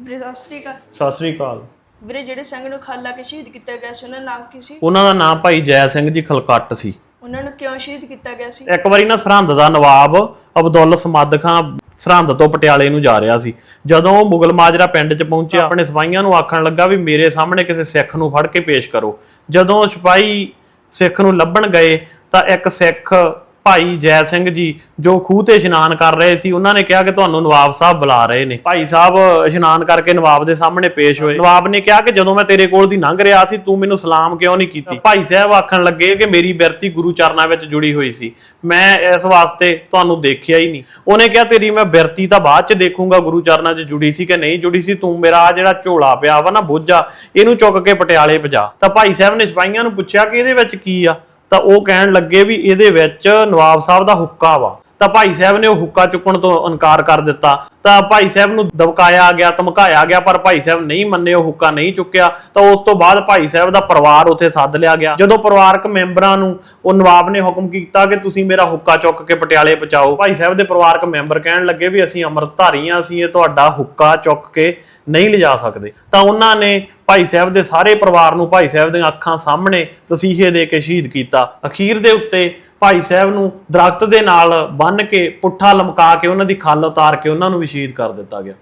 ਵੀਰੇ ਸਤਿ ਸ੍ਰੀ ਅਕਾਲ। ਸਤਿ ਸ੍ਰੀ ਅਕਾਲ। ਵੀਰੇ ਜਿਹੜੇ ਸਿੰਘ ਨੂੰ ਖਾਲਾ ਕੇ ਸ਼ਹੀਦ ਕੀਤਾ ਗਿਆ ਸੀ ਉਹਨਾਂ ਦਾ ਨਾਮ ਕੀ ਸੀ? ਉਹਨਾਂ ਦਾ ਨਾਮ ਭਾਈ ਜੈ ਸਿੰਘ ਜੀ ਖਲਕੱਟ ਸੀ। ਉਹਨਾਂ ਨੂੰ ਕਿਉਂ ਸ਼ਹੀਦ ਕੀਤਾ ਗਿਆ ਸੀ? ਇੱਕ ਵਾਰੀ ਨਾ ਸਰਹੰਦ ਦਾ ਨਵਾਬ ਅਬਦੁੱਲ ਸਮਦ ਖਾਂ ਸਰਹੰਦ ਤੋਂ ਪਟਿਆਲੇ ਨੂੰ ਜਾ ਰਿਹਾ ਸੀ। ਜਦੋਂ ਉਹ ਮੁਗਲ ਮਾਜਰਾ ਪਿੰਡ 'ਚ ਪਹੁੰਚਿਆ ਆਪਣੇ ਸਿਪਾਹੀਆਂ ਨੂੰ ਆਖਣ ਲੱਗਾ ਵੀ ਮੇਰੇ ਸਾਹਮਣੇ ਕਿਸੇ ਸਿੱਖ ਨੂੰ ਫੜ ਕੇ ਪੇਸ਼ ਕਰੋ। ਜਦੋਂ ਸਿਪਾਹੀ ਸਿੱਖ ਨੂੰ ਲੱਭਣ ਗਏ ਤਾਂ ਇੱਕ ਸਿੱਖ ਭਾਈ ਜੈ ਸਿੰਘ ਜੀ ਜੋ ਖੂਹ ਤੇ ਇਸ਼ਨਾਨ ਕਰ ਰਹੇ ਸੀ ਉਹਨਾਂ ਨੇ ਕਿਹਾ ਕਿ ਤੁਹਾਨੂੰ ਨਵਾਬ ਸਾਹਿਬ ਬੁਲਾ ਰਹੇ ਨੇ। ਭਾਈ ਸਾਹਿਬ ਇਸ਼ਨਾਨ ਕਰਕੇ ਨਵਾਬ ਦੇ ਸਾਹਮਣੇ ਪੇਸ਼ ਹੋਏ। ਨਵਾਬ ਨੇ ਕਿਹਾ ਕਿ ਜਦੋਂ ਮੈਂ ਤੇਰੇ ਕੋਲ ਦੀ ਲੰਘ ਰਿਹਾ ਸੀ ਤੂੰ ਮੈਨੂੰ ਸਲਾਮ ਕਿਉਂ ਨਹੀਂ ਕੀਤੀ? ਭਾਈ ਸਾਹਿਬ ਆਖਣ ਲੱਗੇ ਕਿ ਮੇਰੀ ਬਿਰਤੀ ਗੁਰੂ ਚਰਨਾਂ ਵਿੱਚ ਜੁੜੀ ਹੋਈ ਸੀ। ਮੈਂ ਇਸ ਵਾਸਤੇ ਤੁਹਾਨੂੰ ਦੇਖਿਆ ਹੀ ਨਹੀਂ। ਉਹਨੇ ਕਿਹਾ ਤੇਰੀ ਮੈਂ ਬਿਰਤੀ ਤਾਂ ਬਾਅਦ ਚ ਦੇਖੂੰਗਾ ਗੁਰੂ ਚਰਨਾਂ 'ਚ ਜੁੜੀ ਸੀ ਕਿ ਨਹੀਂ ਜੁੜੀ ਸੀ? ਤੂੰ ਮੇਰਾ ਆਹ ਜਿਹੜਾ ਝੋਲਾ ਪਿਆ ਵਾ ਨਾ ਬੋਝਾ ਇਹਨੂੰ ਚੁੱਕ ਕੇ ਪਟਿਆਲੇ ਪਜਾ ਤਾਂ ਭਾਈ ਸਾਹਿਬ ਨੇ ਸਿਪਾਹੀਆਂ ਨੂੰ ਪੁੱਛਿਆ ਕਿ ਇਹਦੇ ਵਿੱਚ ਕੀ ਆ? ਤਾਂ ਉਹ ਕਹਿਣ ਲੱਗੇ ਵੀ ਇਹਦੇ ਵਿੱਚ ਨਵਾਬ ਸਾਹਿਬ ਦਾ ਹੁੱਕਾ ਵਾ। ਤਾਂ ਭਾਈ ਸਾਹਿਬ ਨੇ ਉਹ ਹੁੱਕਾ ਚੁੱਕਣ ਤੋਂ ਇਨਕਾਰ ਕਰ ਦਿੱਤਾ। ਤਾਂ ਭਾਈ ਸਾਹਿਬ ਨੂੰ ਦਬਕਾਇਆ ਗਿਆ, ਧਮਕਾਇਆ ਗਿਆ, ਪਰ ਭਾਈ ਸਾਹਿਬ ਨਹੀਂ ਮੰਨੇ, ਉਹ ਹੁੱਕਾ ਨਹੀਂ ਚੁੱਕਿਆ। ਤਾਂ ਉਸ ਤੋਂ ਬਾਅਦ ਭਾਈ ਸਾਹਿਬ ਦਾ ਪਰਿਵਾਰ ਉੱਥੇ ਸੱਦ ਲਿਆ ਗਿਆ। ਜਦੋਂ ਪਰਿਵਾਰਕ ਮੈਂਬਰਾਂ ਨੂੰ ਉਹ ਨਵਾਬ ਨੇ ਹੁਕਮ ਕੀਤਾ ਕਿ ਤੁਸੀਂ ਮੇਰਾ ਹੁੱਕਾ ਚੁੱਕ ਕੇ ਪਟਿਆਲੇ ਪਹੁੰਚਾਓ, ਭਾਈ ਸਾਹਿਬ ਦੇ ਪਰਿਵਾਰਕ ਮੈਂਬਰ ਕਹਿਣ ਲੱਗੇ ਵੀ ਅਸੀਂ ਅੰਮ੍ਰਿਤਧਾਰੀ ਹਾਂ, ਅਸੀਂ ਇਹ ਤੁਹਾਡਾ ਹੁੱਕਾ ਚੁੱਕ ਕੇ ਨਹੀਂ ਲਿਜਾ ਸਕਦੇ। ਤਾਂ ਉਹਨਾਂ ਨੇ ਭਾਈ ਸਾਹਿਬ ਦੇ ਸਾਰੇ ਪਰਿਵਾਰ ਨੂੰ ਭਾਈ ਸਾਹਿਬ ਦੀਆਂ ਅੱਖਾਂ ਸਾਹਮਣੇ ਤਸੀਹੇ ਦੇ ਕੇ ਸ਼ਹੀਦ ਕੀਤਾ। ਅਖੀਰ ਦੇ ਉੱਤੇ ਭਾਈ ਸਾਹਿਬ ਨੂੰ ਦਰਖਤ ਦੇ ਨਾਲ ਬੰਨ੍ਹ ਕੇ ਪੁੱਠਾ ਲਮਕਾ ਕੇ ਉਹਨਾਂ ਦੀ ਖੱਲ ਉਤਾਰ ਕੇ ਉਹਨਾਂ ਨੂੰ ਵੀ ਸ਼ਹੀਦ ਕਰ ਦਿੱਤਾ ਗਿਆ।